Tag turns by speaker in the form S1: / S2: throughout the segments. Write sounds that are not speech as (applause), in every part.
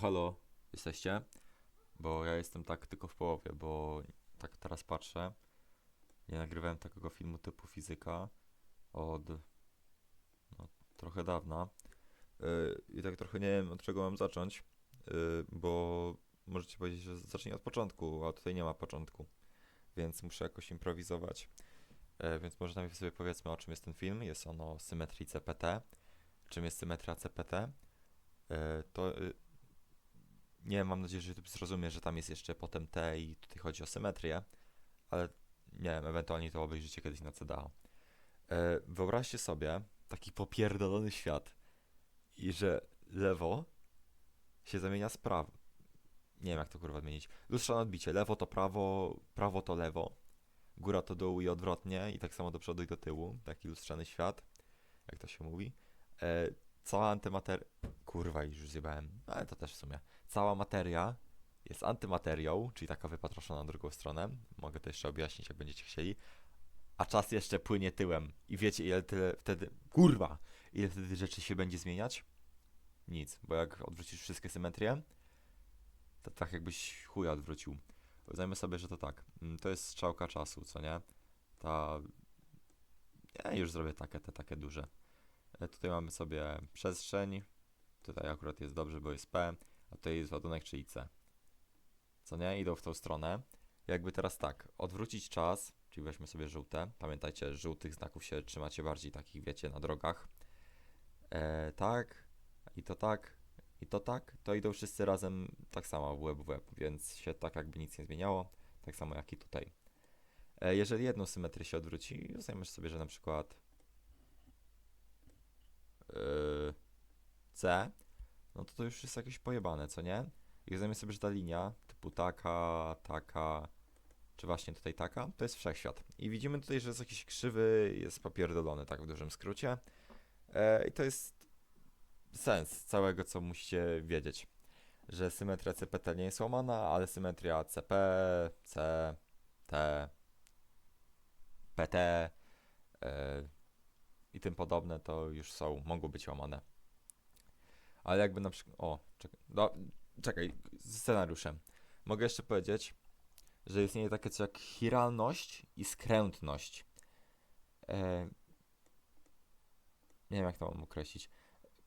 S1: halo, jesteście? Bo ja jestem tak tylko w połowie, bo tak teraz patrzę. Nie nagrywałem takiego filmu typu fizyka od no, trochę dawna. Yy, I tak trochę nie wiem od czego mam zacząć, yy, bo możecie powiedzieć, że zacznij od początku, a tutaj nie ma początku. Więc muszę jakoś improwizować. Yy, więc może najpierw sobie powiedzmy o czym jest ten film. Jest on o symetrii CPT. Czym jest symetria CPT? Yy, to yy, nie mam nadzieję, że YouTube zrozumie, że tam jest jeszcze potem T i tutaj chodzi o symetrię, ale nie wiem, ewentualnie to obejrzycie kiedyś na CDA. E, wyobraźcie sobie taki popierdolony świat i że lewo się zamienia z prawo. Nie wiem jak to kurwa odmienić. Lustrzane odbicie. Lewo to prawo, prawo to lewo. Góra to dół i odwrotnie i tak samo do przodu i do tyłu. Taki lustrzany świat, jak to się mówi. E, cała antymateria... Kurwa, już zjebałem. Ale to też w sumie cała materia jest antymaterią, czyli taka wypatroszona na drugą stronę. Mogę to jeszcze objaśnić, jak będziecie chcieli. A czas jeszcze płynie tyłem. I wiecie, ile tyle wtedy. Kurwa! Ile wtedy rzeczy się będzie zmieniać? Nic, bo jak odwrócisz wszystkie symetrie, to tak jakbyś chuja odwrócił. Uznajmy sobie, że to tak. Mm, To jest strzałka czasu, co nie? Ta. Ja już zrobię takie, te takie duże. Tutaj mamy sobie przestrzeń. Tutaj akurat jest dobrze, bo jest P a tutaj jest ładunek, czyli C. Co nie? Idą w tą stronę. Jakby teraz tak, odwrócić czas, czyli weźmy sobie żółte. Pamiętajcie, żółtych znaków się trzymacie bardziej takich, wiecie, na drogach. E, tak, i to tak, i to tak, to idą wszyscy razem tak samo w łeb w łeb, więc się tak jakby nic nie zmieniało, tak samo jak i tutaj. E, jeżeli jedną symetrię się odwróci, uznajmy sobie, że na przykład yy, C, no to to już jest jakieś pojebane, co nie? I uznajmy sobie, że ta linia typu taka, taka, czy właśnie tutaj taka, to jest wszechświat. I widzimy tutaj, że jest jakiś krzywy, jest popierdolony, tak w dużym skrócie. E, I to jest sens całego, co musicie wiedzieć. Że symetria CPT nie jest łamana, ale symetria CP, C, T, PT e, i tym podobne to już są, mogą być łamane. Ale jakby na przykład. O, czekaj. No, czekaj, z scenariuszem. Mogę jeszcze powiedzieć, że istnieje takie coś jak chiralność i skrętność. E, nie wiem, jak to mam określić.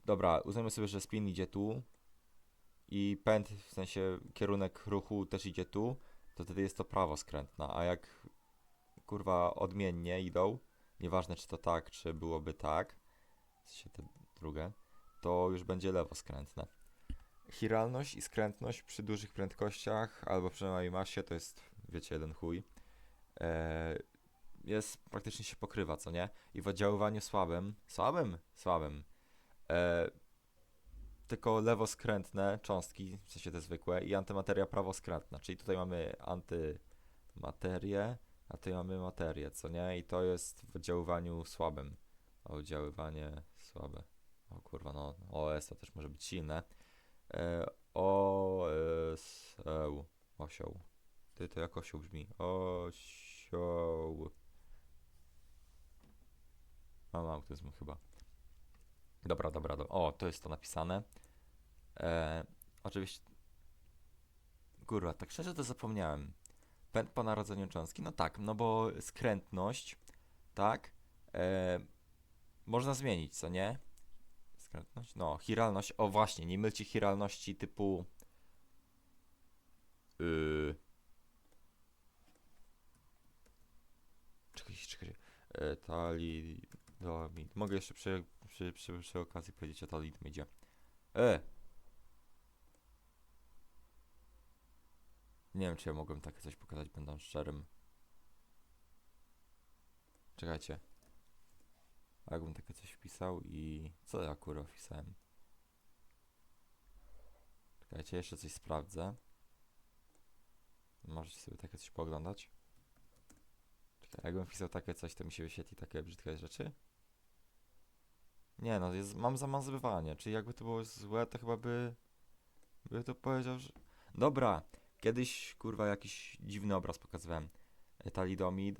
S1: Dobra, uznajmy sobie, że spin idzie tu i pęd, w sensie kierunek ruchu też idzie tu, to wtedy jest to prawo skrętna, a jak kurwa odmiennie idą, nieważne czy to tak, czy byłoby tak, w te drugie, to już będzie lewo skrętne. Chiralność i skrętność przy dużych prędkościach, albo przy małej masie, to jest, wiecie, jeden chuj, e, jest, praktycznie się pokrywa, co nie? I w oddziaływaniu słabym, słabym? Słabym, e, tylko lewoskrętne cząstki, w sensie te zwykłe, i antymateria prawoskrętna, czyli tutaj mamy antymaterię, a tutaj mamy materię, co nie? I to jest w oddziaływaniu słabym. Oddziaływanie słabe. O kurwa, no OS to też może być silne. E, OSEł. Osioł. Ty to jak osioł brzmi. Osioł. Mam autyzm chyba. Dobra, dobra, dobra. O, to jest to napisane. E, oczywiście. Kurwa, tak szczerze to zapomniałem. Po narodzeniu cząstki? No tak, no bo skrętność, tak, e, można zmienić, co nie? Skrętność? No, chiralność. O właśnie, nie mylcie chiralności typu. Yy... Czekaj, czekaj. E, talidomid. Mogę jeszcze przy, przy, przy, przy okazji powiedzieć o talidomidzie. E! Nie wiem, czy ja mogłem takie coś pokazać, będąc szczerym. Czekajcie. Jakbym takie coś wpisał i... Co ja kurwa wpisałem? Czekajcie, jeszcze coś sprawdzę. Możecie sobie takie coś pooglądać. Czekaj, jakbym wpisał takie coś, to mi się wyświetli takie brzydkie rzeczy? Nie no, jest, mam zamazywanie, czyli jakby to było złe, to chyba by... By to powiedział, że... Dobra, kiedyś kurwa jakiś dziwny obraz pokazywałem. E, Talidomid.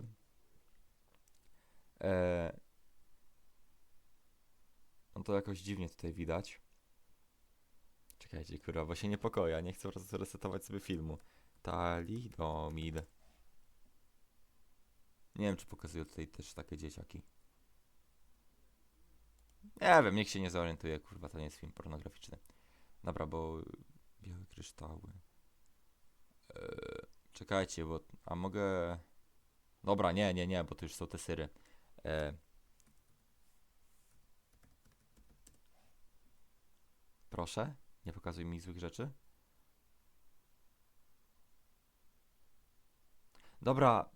S1: E, no to jakoś dziwnie tutaj widać. Czekaj, Czekajcie, kurwa, bo się niepokoję, nie chcę po prostu resetować sobie filmu. Talidomid. Nie wiem, czy pokazują tutaj też takie dzieciaki. Nie wiem, niech się nie zorientuje, kurwa, to nie jest film pornograficzny. Dobra, bo białe kryształy. Eee, czekajcie, bo... A mogę... Dobra, nie, nie, nie, bo to już są te syry. Eee, proszę, nie pokazuj mi złych rzeczy. Dobra,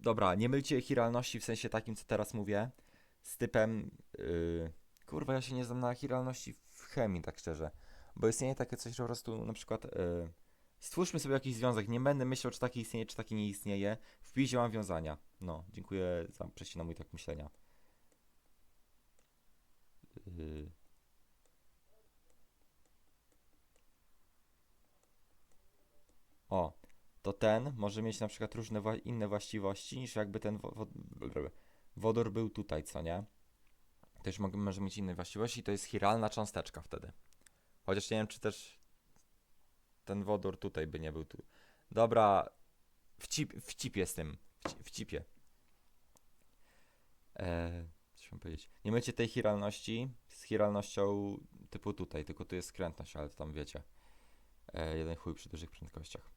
S1: dobra, nie mylcie chiralności w sensie takim, co teraz mówię, z typem. Yy, kurwa, ja się nie znam na chiralności w chemii, tak szczerze. Bo istnieje takie coś, że po prostu na przykład. Yy, stwórzmy sobie jakiś związek. Nie będę myślał, czy taki istnieje, czy taki nie istnieje. Wpisie mam wiązania. No, dziękuję za przejście na mój tak myślenia. Yy. O, to ten może mieć na przykład różne inne właściwości niż jakby ten wo- wo- wodór był tutaj, co nie? Też może mieć inne właściwości to jest chiralna cząsteczka wtedy. Chociaż nie wiem, czy też ten wodór tutaj by nie był tu. Dobra, wcip, wcipie z tym. Wci- Wcipie. Eee, co chciałem powiedzieć? Nie mycie tej chiralności z chiralnością typu tutaj, tylko tu jest skrętność, ale to tam wiecie. E, jeden chuj przy dużych prędkościach.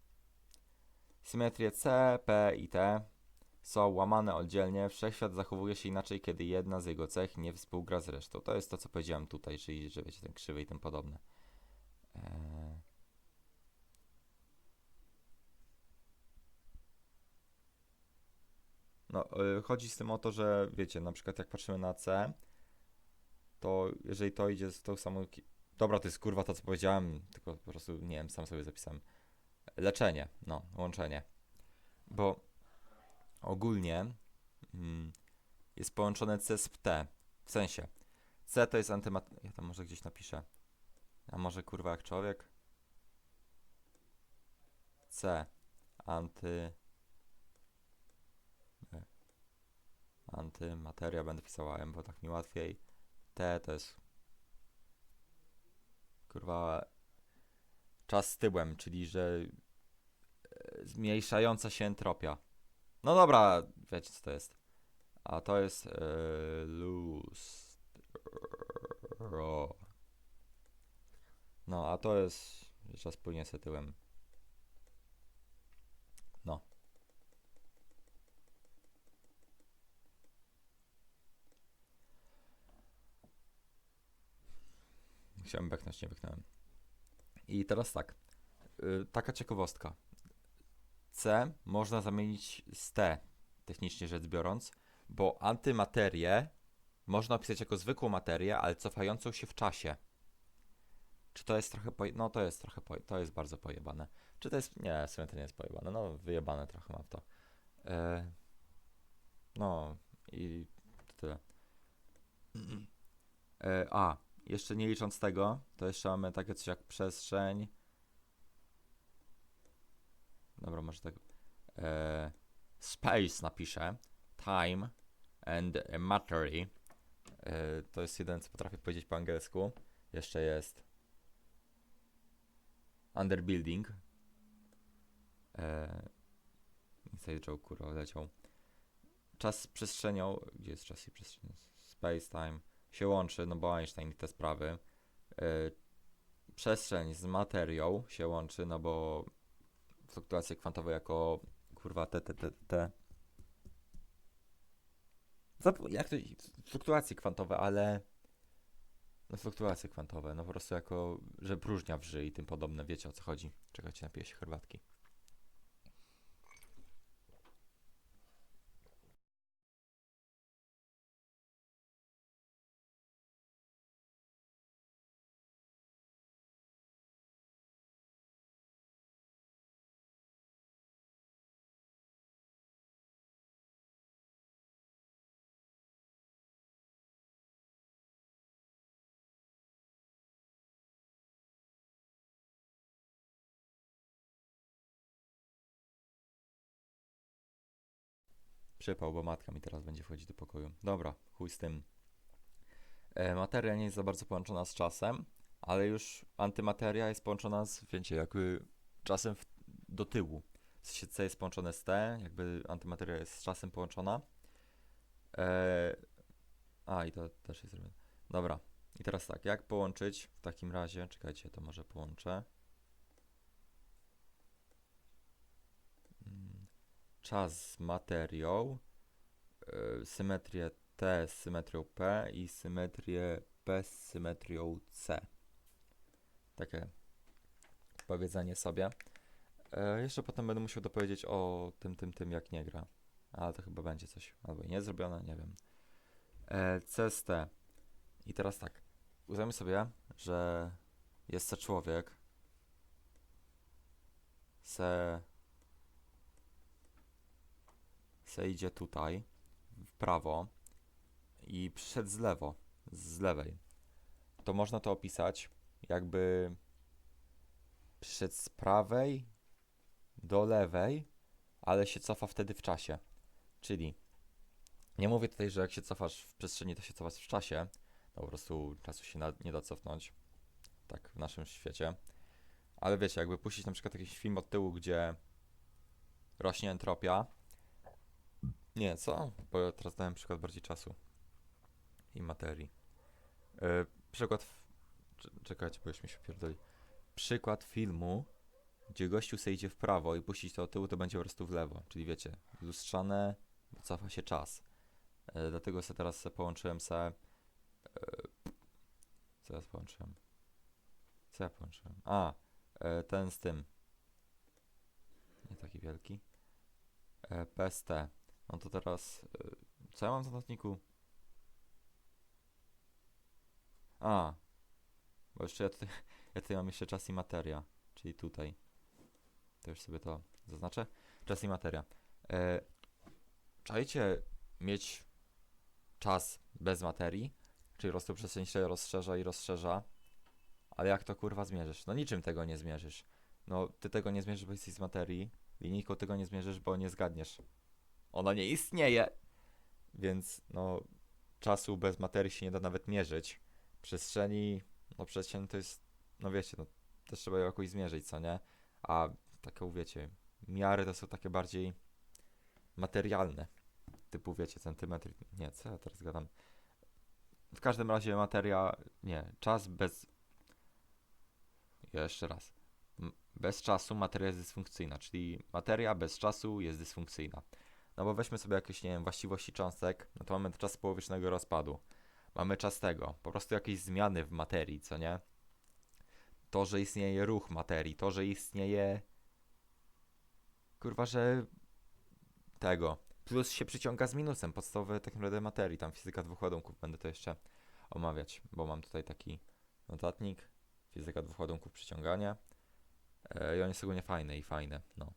S1: Symetrie C, P i T są łamane oddzielnie. Wszechświat zachowuje się inaczej, kiedy jedna z jego cech nie współgra z resztą. To jest to, co powiedziałem tutaj, czyli że wiecie, ten krzywy i tym podobne. Eee. No, y, chodzi z tym o to, że wiecie, na przykład jak patrzymy na C, to jeżeli to idzie z tą samą. Dobra, to jest kurwa to, co powiedziałem, tylko po prostu nie wiem, sam sobie zapisałem. Leczenie, no, łączenie. Bo ogólnie mm, jest połączone C z T. W sensie, C to jest antymat... Ja tam może gdzieś napiszę. A może kurwa jak człowiek? C. Anty... Antymateria będę pisała bo tak mi łatwiej. T to jest... Kurwa... Czas z tyłem, czyli że e, zmniejszająca się entropia. No dobra, wiecie co to jest. A to jest e, lustro. No, a to jest, czas płynie tyłem. No. Chciałem beknąć, nie beknąłem. I teraz tak. Y, taka ciekawostka. C można zamienić z T, technicznie rzecz biorąc, bo antymaterię można opisać jako zwykłą materię, ale cofającą się w czasie. Czy to jest trochę poje... No to jest trochę poje... to jest bardzo pojebane. Czy to jest... Nie, w sumie to nie jest pojebane. No wyjebane trochę mam to. E... No i to tyle. E... A, jeszcze nie licząc tego, to jeszcze mamy takie coś jak przestrzeń. Dobra, może tak. E, space napiszę. Time and matery. E, to jest jeden, co potrafię powiedzieć po angielsku. Jeszcze jest underbuilding. E, joke, kurwa, leciał. Czas z przestrzenią. Gdzie jest czas i przestrzeń? Space, time. Się łączy, no bo Einstein i te sprawy. E, przestrzeń z materią się łączy, no bo fluktuacje kwantowe jako kurwa te, te, te, te. Jak to? Fluktuacje kwantowe, ale. No fluktuacje kwantowe, no po prostu jako, że próżnia wrzy i tym podobne, wiecie o co chodzi. Czekajcie, napiję się herbatki. Przypał, bo matka mi teraz będzie wchodzić do pokoju. Dobra, chuj z tym. E, materia nie jest za bardzo połączona z czasem, ale już antymateria jest połączona z, wiecie, jakby czasem w, do tyłu. C jest połączone z T, jakby antymateria jest z czasem połączona. Eee, a, i to też jest zrobione. Dobra, i teraz tak, jak połączyć w takim razie, czekajcie, to może połączę. Czas z materią, yy, symetrię T z symetrią P i symetrię P z symetrią C. Takie powiedzenie sobie. E, jeszcze potem będę musiał dopowiedzieć o tym, tym, tym, jak nie gra. Ale to chyba będzie coś, albo nie zrobione, nie wiem. E, CST. I teraz tak. Uznajmy sobie, że jest se człowiek. Se. Se idzie tutaj, w prawo i przyszedł z lewo, z lewej. To można to opisać jakby przyszedł z prawej do lewej, ale się cofa wtedy w czasie. Czyli nie mówię tutaj, że jak się cofasz w przestrzeni, to się cofasz w czasie. No po prostu czasu się nie da cofnąć. Tak w naszym świecie. Ale wiecie, jakby puścić na przykład jakiś film od tyłu, gdzie rośnie entropia. Nie, co? Bo ja teraz dałem przykład bardziej czasu i materii. Yy, przykład. Czekajcie, bo już mi się pierdoli. Przykład filmu, gdzie gościu se idzie w prawo i puścić to od tyłu, to będzie po prostu w lewo. Czyli wiecie, lustrzane, cofa się czas. E, dlatego se teraz se połączyłem se. E, co ja połączyłem? Co ja połączyłem? A, e, ten z tym. Nie taki wielki. E, PST. No to teraz. E, co ja mam w notatniku? A. Bo jeszcze ja tutaj, (laughs) ja tutaj mam jeszcze czas i materia. Czyli tutaj. To już sobie to zaznaczę. Czas i materia. E, czajcie mieć czas bez materii, czyli po prostu przestrzeń się rozszerza i rozszerza, ale jak to kurwa zmierzysz? No niczym tego nie zmierzysz. No ty tego nie zmierzysz, bo jesteś z materii, linijką tego nie zmierzysz, bo nie zgadniesz. Ona nie istnieje! Więc no czasu bez materii się nie da nawet mierzyć. Przestrzeni, no przestrzeń to jest, no wiecie, no też trzeba ją jakoś zmierzyć, co nie? A takie, wiecie, miary to są takie bardziej materialne. Typu, wiecie, centymetr. Nie, co ja teraz gadam? W każdym razie materia. Nie, czas bez. Jeszcze raz. Bez czasu materia jest dysfunkcyjna, czyli materia bez czasu jest dysfunkcyjna. No bo weźmy sobie jakieś, nie wiem, właściwości cząstek, no to mamy czas połowicznego rozpadu. Mamy czas tego, po prostu jakieś zmiany w materii, co nie? To, że istnieje ruch materii, to, że istnieje. Kurwa, że. Tego. Plus się przyciąga z minusem, podstawowe tak naprawdę materii, tam fizyka dwóch ładunków, będę to jeszcze omawiać, bo mam tutaj taki notatnik, fizyka dwóch ładunków, przyciągania e, i on jest ogólnie fajny i fajne, no.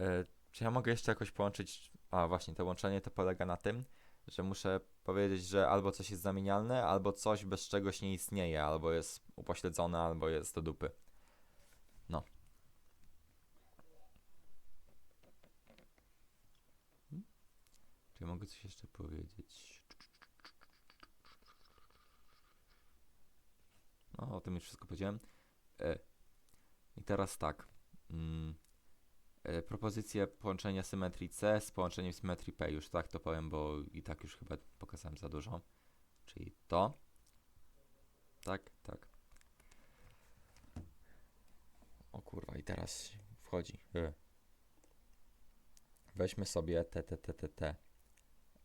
S1: E, czy ja mogę jeszcze jakoś połączyć, a właśnie to łączenie to polega na tym, że muszę powiedzieć, że albo coś jest zamienialne, albo coś bez czegoś nie istnieje, albo jest upośledzone, albo jest do dupy. No. Czy mogę coś jeszcze powiedzieć? No, o tym już wszystko powiedziałem. E, I teraz tak. Mm, propozycję połączenia symetrii C z połączeniem symetrii P. Już tak to powiem, bo i tak już chyba pokazałem za dużo. Czyli to. Tak, tak. O kurwa, i teraz wchodzi. E. Weźmy sobie T, T, T, T, T.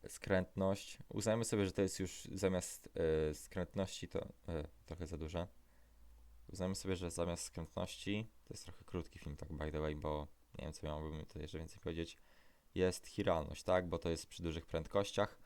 S1: Skrętność. Uznajmy sobie, że to jest już zamiast e, skrętności to e, trochę za duże. Uznajmy sobie, że zamiast skrętności, to jest trochę krótki film, tak by the way, bo nie wiem, co miałbym tutaj jeszcze więcej powiedzieć, jest chiralność, tak, bo to jest przy dużych prędkościach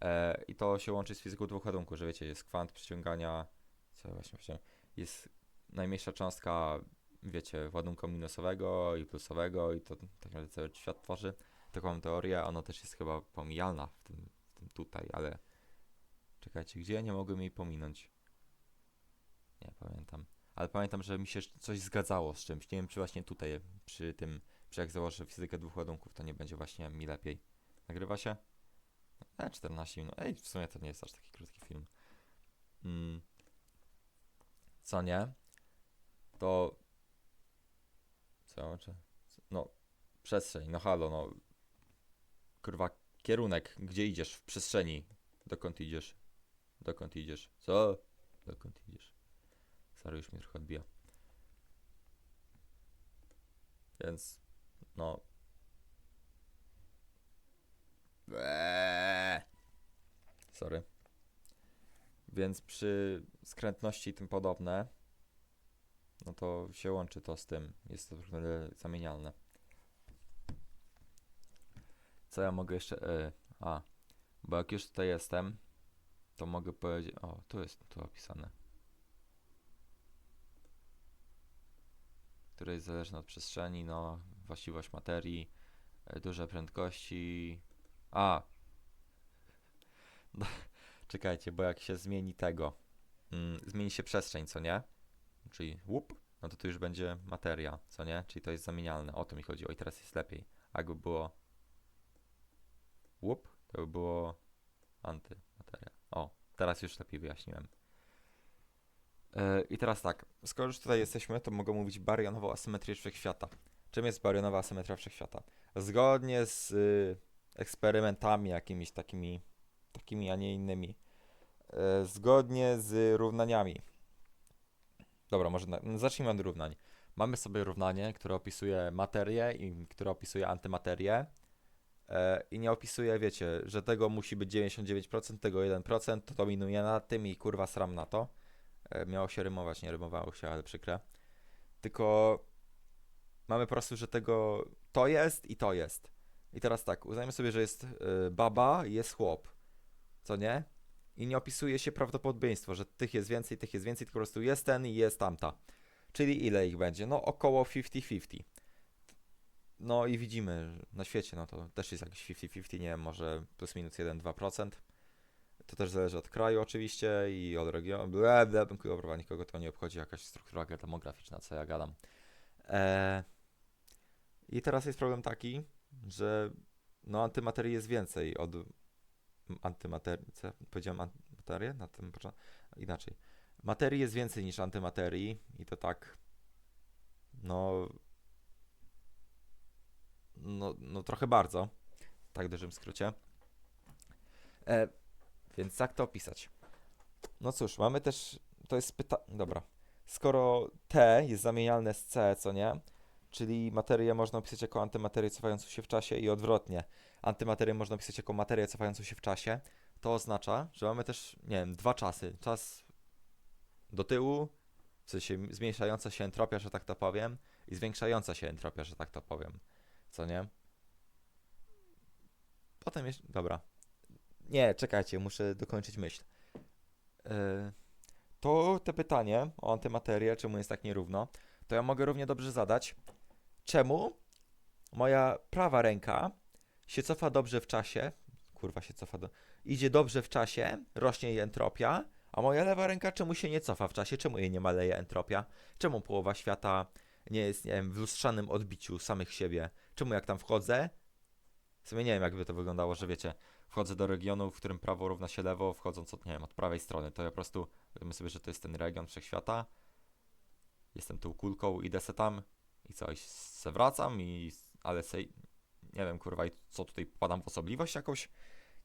S1: e, i to się łączy z fizyką dwóch ładunków, że wiecie, jest kwant przyciągania, co właśnie jest najmniejsza cząstka, wiecie, ładunku minusowego i plusowego i to tak naprawdę cały świat tworzy. Taką mam teorię, ona też jest chyba pomijalna w tym, w tym tutaj, ale czekajcie, gdzie ja nie mogłem jej pominąć? Nie pamiętam. Ale pamiętam, że mi się coś zgadzało z czymś. Nie wiem, czy właśnie tutaj, przy tym, że jak założę fizykę dwóch ładunków, to nie będzie właśnie mi lepiej. Nagrywa się? E, 14 minut. Ej, w sumie to nie jest aż taki krótki film. Mm. co nie, to co czy, no przestrzeń, no halo, no. Kurwa kierunek, gdzie idziesz? W przestrzeni, dokąd idziesz, dokąd idziesz, co, dokąd idziesz, sorry, już mnie trochę odbija, więc no Eee. Sorry. Więc przy skrętności i tym podobne, no to się łączy to z tym. Jest to trochę zamienialne. Co ja mogę jeszcze. E, a, bo jak już tutaj jestem, to mogę powiedzieć. O, tu jest tu opisane. Które jest zależne od przestrzeni, no, właściwość materii, e, duże prędkości. A, (laughs) Czekajcie, bo jak się zmieni tego, mm, zmieni się przestrzeń, co nie? Czyli łup, no to tu już będzie materia, co nie? Czyli to jest zamienialne. O to mi chodzi. O i teraz jest lepiej. A jakby było łup, to by było antymateria. O, teraz już lepiej wyjaśniłem. Yy, I teraz tak, skoro już tutaj jesteśmy, to mogę mówić barionową asymetrię wszechświata. Czym jest barionowa asymetria wszechświata? Zgodnie z y, eksperymentami jakimiś takimi, takimi, a nie innymi, e, zgodnie z równaniami. Dobra, może na, zacznijmy od równań. Mamy sobie równanie, które opisuje materię i które opisuje antymaterię. E, I nie opisuje, wiecie, że tego musi być 99%, tego 1%, to dominuje nad tym i kurwa sram na to. E, miało się rymować, nie rymowało się, ale przykre. Tylko mamy po prostu, że tego to jest i to jest. I teraz tak, uznajmy sobie, że jest y, baba i jest chłop. Co nie? I nie opisuje się prawdopodobieństwo, że tych jest więcej, tych jest więcej, tylko po prostu jest ten i jest tamta. Czyli ile ich będzie? No około 50-50. No i widzimy na świecie, no to też jest jakieś 50-50, nie wiem, może plus minus 1-2%. To też zależy od kraju oczywiście i od regionu. Kurwa, nikogo to nie obchodzi jakaś struktura demograficzna, co ja gadam. Eee, I teraz jest problem taki, że no antymaterii jest więcej od antymaterii. Co? ja Powiedziałem antymaterię na tym początku? Inaczej. Materii jest więcej niż antymaterii i to tak no no, no trochę bardzo. Tak w dużym skrócie. E, więc jak to opisać? No cóż, mamy też, to jest pytanie, dobra. Skoro T jest zamienialne z C, co nie? Czyli materię można opisać jako antymaterię cofającą się w czasie i odwrotnie. Antymaterię można opisać jako materię cofającą się w czasie. To oznacza, że mamy też, nie wiem, dwa czasy. Czas do tyłu, w sensie zmniejszająca się entropia, że tak to powiem, i zwiększająca się entropia, że tak to powiem. Co nie? Potem jeszcze. Dobra. Nie, czekajcie, muszę dokończyć myśl. Yy, to te pytanie o antymaterię, czemu jest tak nierówno, to ja mogę równie dobrze zadać, czemu moja prawa ręka się cofa dobrze w czasie, kurwa się cofa, do, idzie dobrze w czasie, rośnie jej entropia, a moja lewa ręka czemu się nie cofa w czasie, czemu jej nie maleje entropia, czemu połowa świata nie jest, nie wiem, w lustrzanym odbiciu samych siebie, czemu jak tam wchodzę, w sumie nie wiem jakby to wyglądało, że wiecie, wchodzę do regionu, w którym prawo równa się lewo, wchodząc od, nie wiem, od prawej strony, to ja po prostu, powiedzmy sobie, że to jest ten region wszechświata, jestem tą kulką, idę se tam i co, i se wracam i, ale se, nie wiem, kurwa, i co tutaj padam w osobliwość jakąś?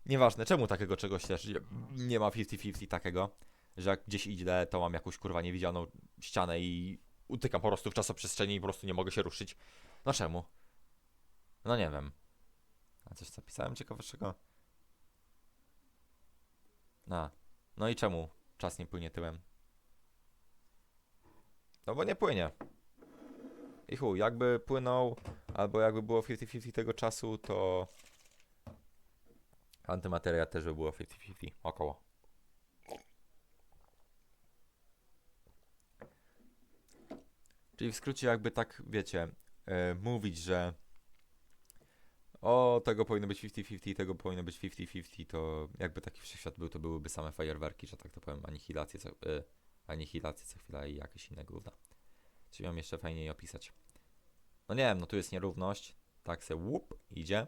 S1: Nieważne, czemu takiego czegoś też nie, ma 50-50 takiego, że jak gdzieś idę, to mam jakąś, kurwa, niewidzialną ścianę i utykam po prostu w czasoprzestrzeni i po prostu nie mogę się ruszyć. No czemu? No nie wiem. A coś zapisałem ciekawszego? A, no i czemu czas nie płynie tyłem? No bo nie płynie. I chuj, jakby płynął, albo jakby było 50-50 tego czasu, to antymateria też by było 50-50, około. Czyli w skrócie jakby tak, wiecie, e, mówić, że o, tego powinno być 50-50, tego powinno być 50-50, to jakby taki wszechświat był, to byłyby same fajerwerki, że tak to powiem, anihilacje co, y, anihilacje co chwila i jakieś inne gówna. Czy mam jeszcze fajniej opisać? No nie wiem, no tu jest nierówność, tak se łup idzie,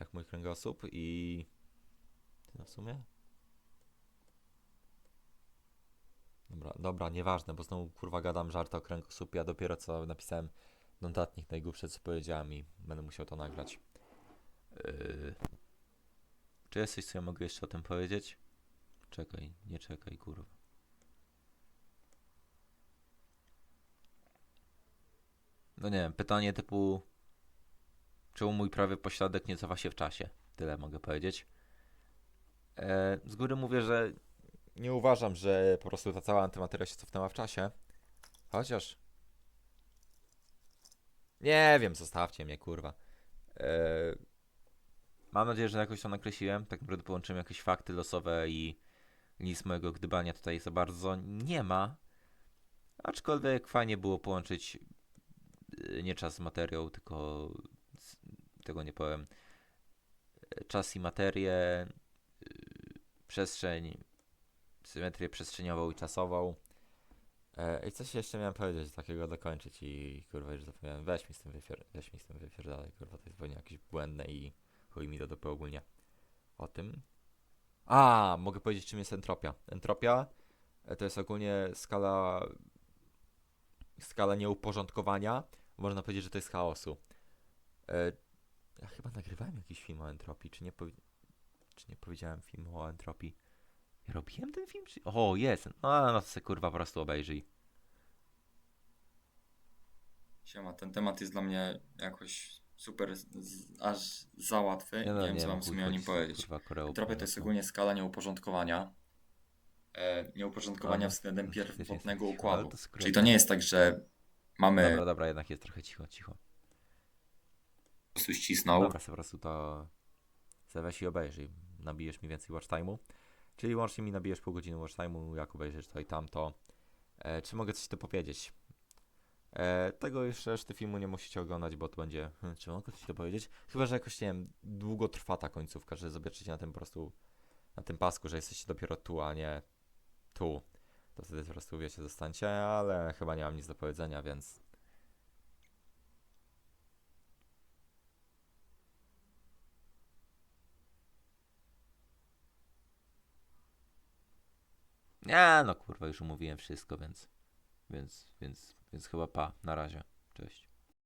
S1: jak mój kręgosłup i... No w sumie? Dobra, dobra, nieważne, bo znowu kurwa gadam żart o kręgosłupie, ja dopiero co napisałem notatnik najgłupsze co powiedziałem i będę musiał to nagrać. Yy... Czy jest coś, co ja mogę jeszcze o tym powiedzieć? Czekaj, nie czekaj, kurwa. No nie wiem, pytanie typu czemu mój prawy pośladek nie cofa się w czasie? Tyle mogę powiedzieć. E, z góry mówię, że nie uważam, że po prostu ta cała antymateria się cofnęła w czasie. Chociaż. Nie wiem, zostawcie mnie, kurwa. Eee, mam nadzieję, że jakoś to nakreśliłem. Tak naprawdę połączyłem jakieś fakty losowe i nic mojego gdybania tutaj za bardzo nie ma. Aczkolwiek fajnie było połączyć nie czas z materią, tylko tego nie powiem. e, Czas i materię, y, przestrzeń, symetrię przestrzeniową i czasową. E, I coś jeszcze miałem powiedzieć, takiego dokończyć i kurwa już zapomniałem. Weź mi z tym wypier... weź mi z tym wypierdalaj, kurwa, to jest pewnie jakieś błędne i chuj mi do dupy ogólnie. O tym. A, mogę powiedzieć czym jest entropia. Entropia e, to jest ogólnie skala skala nieuporządkowania. Można powiedzieć, że to jest chaosu. E, ja chyba nagrywałem jakiś film o entropii, czy nie, czy nie powiedziałem filmu o entropii? Ja robiłem ten film? Czy... O, jest. No, no to se kurwa po prostu obejrzyj.
S2: Siema, ten temat jest dla mnie jakoś super, z, aż za łatwy.
S1: Ja
S2: nie wiem, co mam w sumie o nim powiedzieć. Entropia to jest ogólnie skala nieuporządkowania. E, nieuporządkowania
S1: Ale-
S2: względem
S1: faktycznie
S2: pierwotnego
S1: jest
S2: układu.
S1: to.
S2: Czyli to nie jest tak, że mamy
S1: Dobra, dobra, jednak jest trochę cicho, cicho.
S2: po prostu ścisnął.
S1: Dobra, po prostu to weź i obejrzyj. Nabijesz mi więcej watch time'u. Czyli łącznie mi nabijesz pół godziny watch time'u, jak obejrzysz to i tamto. E, czy mogę coś tu powiedzieć? E, tego już reszty filmu nie musicie oglądać, bo to będzie... Hmm, czy mogę coś tu powiedzieć? Chyba, że jakoś, nie wiem, długo trwa ta końcówka, że zobaczycie na tym po prostu... Na tym pasku, że jesteście dopiero tu, a nie tu. To wtedy po prostu wiecie, zostańcie, ale chyba nie mam nic do powiedzenia, więc... Nie, no kurwa, już umówiłem wszystko, więc, więc, więc, więc chyba pa, na razie, cześć.